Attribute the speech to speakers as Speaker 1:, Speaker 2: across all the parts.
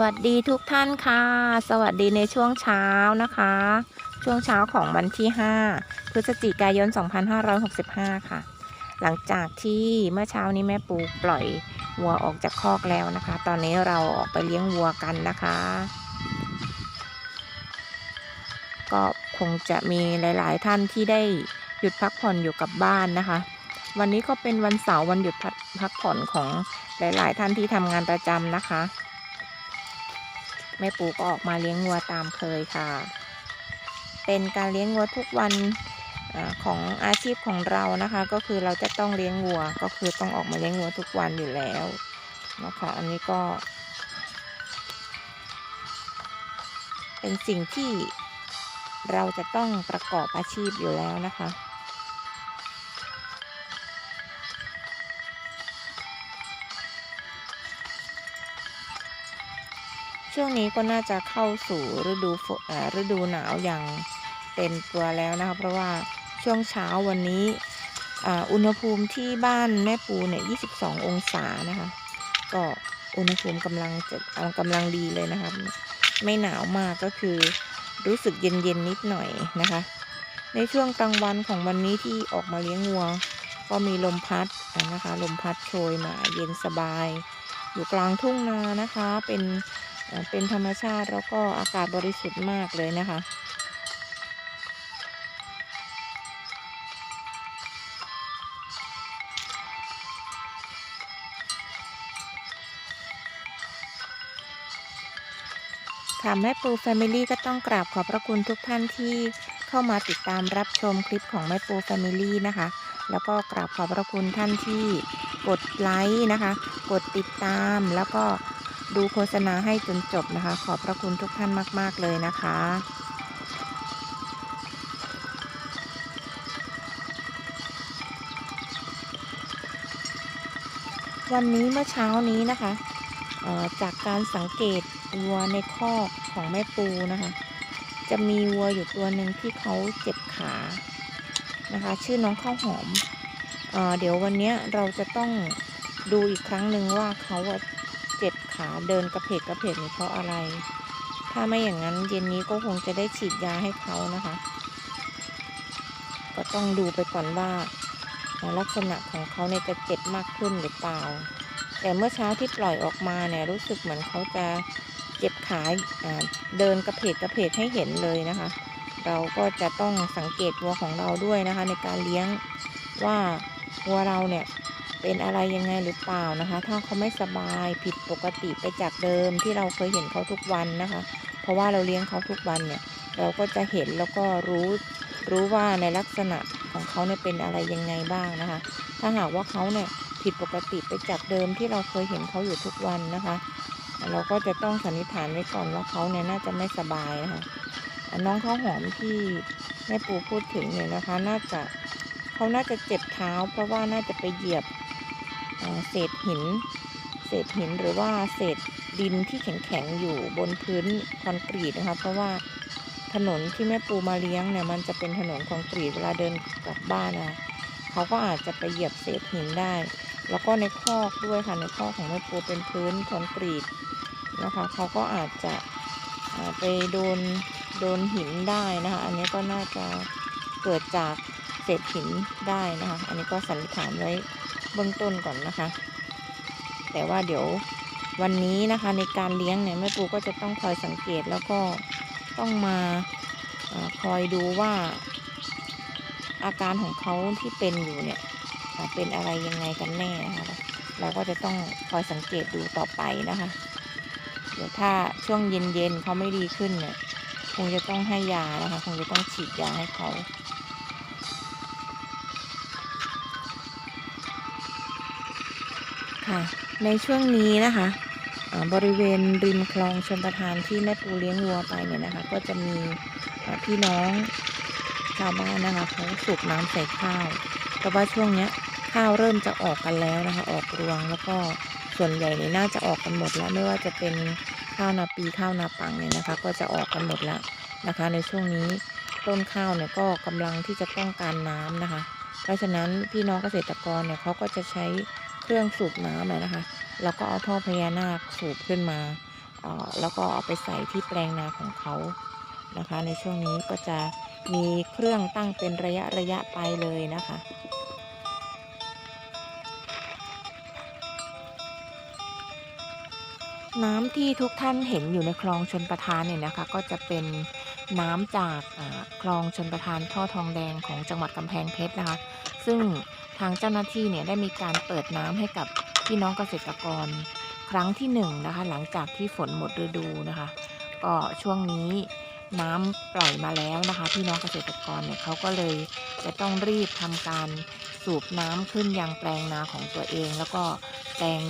Speaker 1: วัสดีทุกท่านค่ะ สวัสดีในช่วงเช้านะคะ ช่วงเช้าของวันที่ 5 พฤศจิกายน 2565 ค่ะ หลังจากที่เมื่อเช้านี้แม่ปูปล่อยวัวออกจากคอกแล้วนะคะ ตอนนี้เราออกไปเลี้ยงวัวกันนะคะ ก็คงจะมีหลาย ๆ ท่านที่ได้หยุดพักผ่อนอยู่กับบ้านนะคะ วันนี้ก็เป็นวันเสาร์วันหยุดพักผ่อนของหลาย ๆ ท่านที่ทำงานประจำนะคะ แม่ปูก็ออกมาเลี้ยงวัวตามเคยค่ะ เป็นการเลี้ยงวัวทุกวันอของอาชีพของเรานะคะ ก็คือเราจะต้องเลี้ยงวัว ก็คือต้องออกมาเลี้ยงวัวทุกวันอยู่แล้วนะคะอันนี้ก็ เป็นสิ่งที่เราจะต้องประกอบอาชีพอยู่แล้วนะคะ ช่วงนี้ก็น่าจะเข้าสู่ฤดูฤดูหนาวอย่างเต็มตัวแล้วนะคะเพราะว่าช่วงเช้าวันนี้อุณหภูมิที่บ้านแม่ปูเนี่ย 22 องศานะคะ ก็อุณหภูมิกำลังจะกำลังดีเลยนะคะไม่หนาวมากก็คือรู้สึกเย็นๆนิดหน่อยนะคะ ในช่วงกลางวันของวันนี้ที่ออกมาเลี้ยงวัว ก็มีลมพัดนะคะ ลมพัดโชยมาเย็นสบาย อยู่กลางทุ่งนานะคะ เป็น เป็นธรรมชาติแล้วก็อากาศบริสุทธิ์มากเลยนะคะค่ะแม่ปูแฟมิลี่ก็ต้องกราบขอบพระคุณทุกท่านที่เข้ามาติดตามรับชมคลิปของแม่ปูแฟมิลี่นะคะแล้วก็กราบขอบพระคุณท่านที่กดไลค์นะคะ กดติดตามแล้วก็ ดูโฆษณาให้จนจบนะคะ ขอบพระคุณทุกท่านมาก ๆ เลยนะคะวันนี้เมื่อเช้านี้นะคะ จากการสังเกตวัวในคอกของแม่ปูนะคะ จะมีวัวอยู่ตัวหนึ่งที่เขาเจ็บขานะคะ ชื่อน้องข้าวหอมเออเดี๋ยววันนี้เราจะต้องดูอีกครั้งหนึ่งว่าเขา เจ็บขาเดินกระเพกกระเพกนี่เพราะอะไร ถ้าไม่อย่างนั้นเย็นนี้ก็คงจะได้ฉีดยาให้เขานะคะ ก็ต้องดูไปก่อนว่าลักษณะของเขาเนี่ยจะเจ็บมากขึ้นหรือเปล่า แต่เมื่อเช้าที่ปล่อยออกมาเนี่ยรู้สึกเหมือนเขาจะเจ็บขาอ่าเดินกระเพกกระเพกให้เห็นเลยนะคะ เราก็จะต้องสังเกตวัวของเราด้วยนะคะ ในการเลี้ยงว่าวัวเราเนี่ย เป็นอะไรยังไงหรือเปล่านะคะ ถ้าเขาไม่สบายผิดปกติไปจากเดิมที่เราเคยเห็นเขาทุกวันนะคะ เพราะว่าเราเลี้ยงเขาทุกวันเนี่ย เราก็จะเห็นแล้วก็รู้รู้ว่าในลักษณะของเขาเนี่ยเป็นอะไรยังไงบ้างนะคะ ถ้าหากว่าเขาเนี่ยผิดปกติไปจากเดิมที่เราเคยเห็นเขาอยู่ทุกวันนะคะ เราก็จะต้องสันนิษฐานไว้ก่อนว่าเขาเนี่ยน่าจะไม่สบายนะคะอะน้องข้าวหอมที่แม่ปูพูดถึงเนี่ยนะคะ น่าจะเขาน่าจะเจ็บเท้า เพราะว่าน่าจะไปเหยียบ เศษหิน เศษหินหรือว่าเศษดินที่แข็งๆอยู่บนพื้นคอนกรีตนะคะ เพราะว่าถนนที่แม่ปูมาเลี้ยงเนี่ยมันจะเป็นถนนคอนกรีตเวลาเดินกลับบ้านนะเขาก็อาจจะไปเหยียบเศษหินได้ แล้วก็ในคอกด้วยค่ะในคอกของแม่ปูเป็นพื้นคอนกรีตนะคะเขาก็อาจจะไปโดนโดนหินได้นะคะ อันนี้ก็น่าจะเกิดจาก เศษหินได้นะคะ อันนี้ก็สันนิษฐานไว้เบื้องต้นก่อนนะคะ แต่ว่าเดี๋ยววันนี้นะคะในการเลี้ยงเนี่ยแม่ปูก็จะต้องคอยสังเกตแล้วก็ต้องมาอคอยดูว่า อาการของเขาที่เป็นอยู่เนี่ยเป็นอะไรยังไงกันแน่นะคะเราก็จะต้องคอยสังเกตดูต่อไปนะคะ เดี๋ยวถ้าช่วงเย็นๆเขาไม่ดีขึ้นเนี่ยคงจะต้องให้ยานะคะ คงจะต้องฉีดยาให้เขา ค่ะ ในช่วงนี้นะคะบริเวณริมคลองชนประทานที่แม่ปูเลี้ยงวัวไปเนี่ยนะคะ ก็จะมีพี่น้องชาวบ้านนะคะเขาสูบน้ำใส่ข้าว เพราะว่าช่วงเนี้ยข้าวเริ่มจะออกกันแล้วนะคะ ออกรวงแล้วก็ส่วนใหญ่เนี่ยน่าจะออกกันหมดแล้ว ไม่ว่าจะเป็นข้าวนาปีข้าวนาปังเนี่ยนะคะ ก็จะออกกันหมดแล้วนะคะ ในช่วงนี้ต้นข้าวเนี่ยก็กำลังที่จะต้องการน้ำนะคะ เพราะฉะนั้นพี่น้องเกษตรกรเนี่ยเขาก็จะใช้ เครื่องสูบน้ำอะนะคะ แล้วก็เอาท่อพญานาคสูบขึ้นมาเอ่อแล้วก็เอาไปใส่ที่แปลงนาของเขานะคะ ในช่วงนี้ก็จะมีเครื่องตั้งเป็นระยะระยะไปเลยนะคะน้ำที่ทุกท่านเห็นอยู่ในคลองชนประทานเนี่ยนะคะ ก็จะเป็น น้ำจากคลองชนประทานท่อทองแดงของจังหวัดกำแพงเพชรนะคะ ซึ่งทางเจ้าหน้าที่เนี่ยได้มีการเปิดน้ำให้กับพี่น้องเกษตรกรครั้งที่หนึ่งนะคะหลังจากที่ฝนหมดฤดูนะคะ ก็ช่วงนี้น้ำปล่อยมาแล้วนะคะ พี่น้องเกษตรกรเนี่ยเขาก็เลยจะต้องรีบทำการสูบน้ำขึ้นยังแปลงนาของตัวเอง แล้วก็แปลง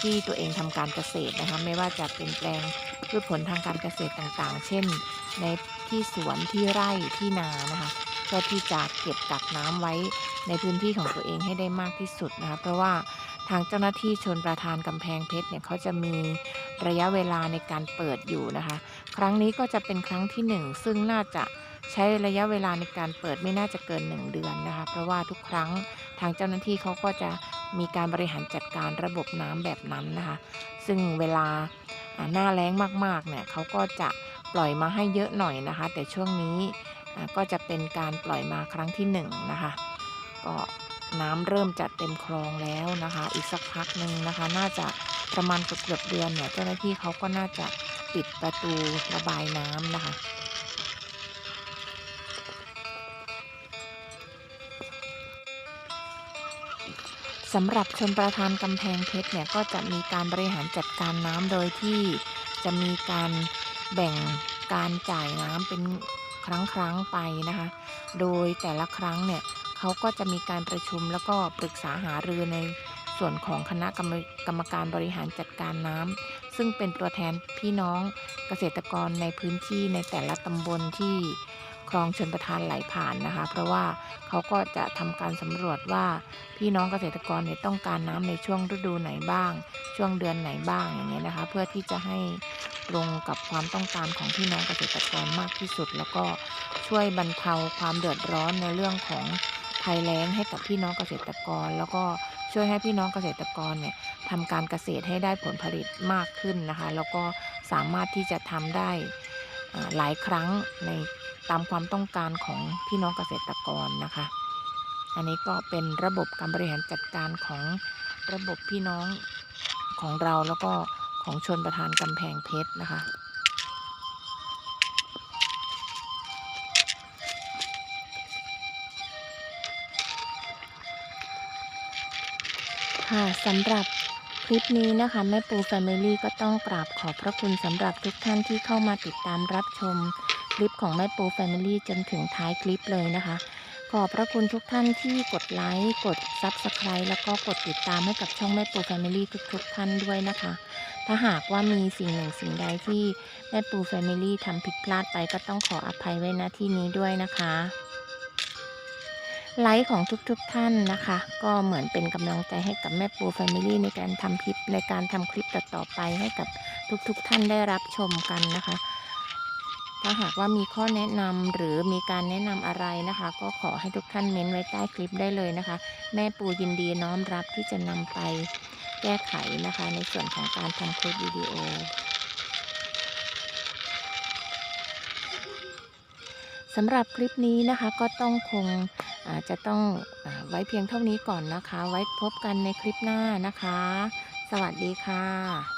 Speaker 1: ที่ตัวเองทำการเกษตรนะคะ ไม่ว่าจะเป็นแปลงพืชผลทางการเกษตรต่างๆ เช่น ในที่สวนที่ไร่ที่นานะคะเพื่อที่จะเก็บกักน้ำไว้ในพื้นที่ของตัวเองให้ได้มากที่สุดนะคะเพราะว่าทางเจ้าหน้าที่ชนประทานกำแพงเพชรเนี่ยเขาจะมีระยะเวลาในการเปิดอยู่นะคะ ครั้งนี้ก็จะเป็นครั้งที่หนึ่งซึ่งน่าจะใช้ระยะเวลาในการเปิดไม่น่าจะเกิน 1 เดือนนะคะ เพราะว่าทุกครั้งทางเจ้าหน้าที่เขาก็จะมีการบริหารจัดการระบบน้ำแบบนั้นนะคะ ซึ่งเวลาหน้าแล้งมากๆเนี่ยเขาก็จะ ปล่อยมาให้เยอะหน่อยนะคะ แต่ช่วงนี้ก็จะเป็นการปล่อยมาครั้งที่หนึ่งนะคะก็น้ำเริ่มจะเต็มคลองแล้วนะคะ อีกสักพักหนึ่งนะคะ น่าจะประมาณเกือบเดือนเนี่ยเจ้าหน้าที่เขาก็น่าจะปิดประตูระบายน้ำนะคะสำหรับชนประทานกำแพงเพชรเนี่ยก็จะมีการบริหารจัดการน้ำโดยที่จะมีการ แบ่งการจ่ายน้ำเป็นครั้งครั้งไปนะคะ โดยแต่ละครั้งเนี่ยเขาก็จะมีการประชุมแล้วก็ปรึกษาหารือในส่วนของคณะกรกรรมการบริหารจัดการน้ำซึ่งเป็นตัวแทนพี่น้องเกษตรกรในพื้นที่ในแต่ละตำบลที่ คลองชนประทานไหลผ่านนะคะ เพราะว่าเขาก็จะทำการสำรวจว่าพี่น้องเกษตรกรเนี่ยต้องการน้ำในช่วงฤดูไหนบ้าง ช่วงเดือนไหนบ้างอย่างเงี้ยนะคะ เพื่อที่จะให้ตรงกับความต้องการของพี่น้องเกษตรกรมากที่สุด แล้วก็ช่วยบรรเทาความเดือดร้อนในเรื่องของภัยแล้งให้กับพี่น้องเกษตรกร แล้วก็ช่วยให้พี่น้องเกษตรกรเนี่ยทำการเกษตรให้ได้ผลผลิตมากขึ้นนะคะ แล้วก็สามารถที่จะทำได้ หลายครั้งในตามความต้องการของพี่น้องเกษตรกรนะคะ อันนี้ก็เป็นระบบการบริหารจัดการของระบบพี่น้องของเราแล้วก็ของชนประธานกำแพงเพชรนะคะค่ะสำหรับ คลิปนี้นะคะแม่ปูแฟมิลี่ก็ต้องกราบขอบพระคุณสำหรับทุกท่านที่เข้ามาติดตามรับชม คลิปของแม่ปูแฟมิลี่จนถึงท้ายคลิปเลยนะคะ ขอบพระคุณทุกท่านที่กดไลค์กด Subscribe แล้วก็กดติดตามให้กับช่องแม่ปูแฟมิลี่ทุกๆท่านด้วยนะคะ ถ้าหากว่ามีสิ่งหนึ่งสิ่งใดที่แม่ปูแฟมิลี่ทำผิดพลาดไปก็ต้องขออภัยไว้ณที่นี้ด้วยนะคะ ไลค์ของทุกๆทท่านนะคะ ก็เหมือนเป็นกำลังใจให้กับแม่ปูแฟมิลี่ในการทำคลิปในการทำคลิปต่อๆไปให้กับทุกๆทท่านได้รับชมกันนะคะ ถ้าหากว่ามีข้อแนะนำหรือมีการแนะนำอะไรนะคะ ก็ขอให้ทุกท่านเม้นไว้ใต้คลิปได้เลยนะคะ แม่ปูยินดีน้อมรับที่จะนำไปแก้ไขนะคะ ในส่วนของการทำคลิปวิดีโอ สำหรับคลิปนี้นะคะก็ต้องคงอาจจะต้องอไว้เพียงเท่านี้ก่อนนะคะ ไว้พบกันในคลิปหน้านะคะ สวัสดีค่ะ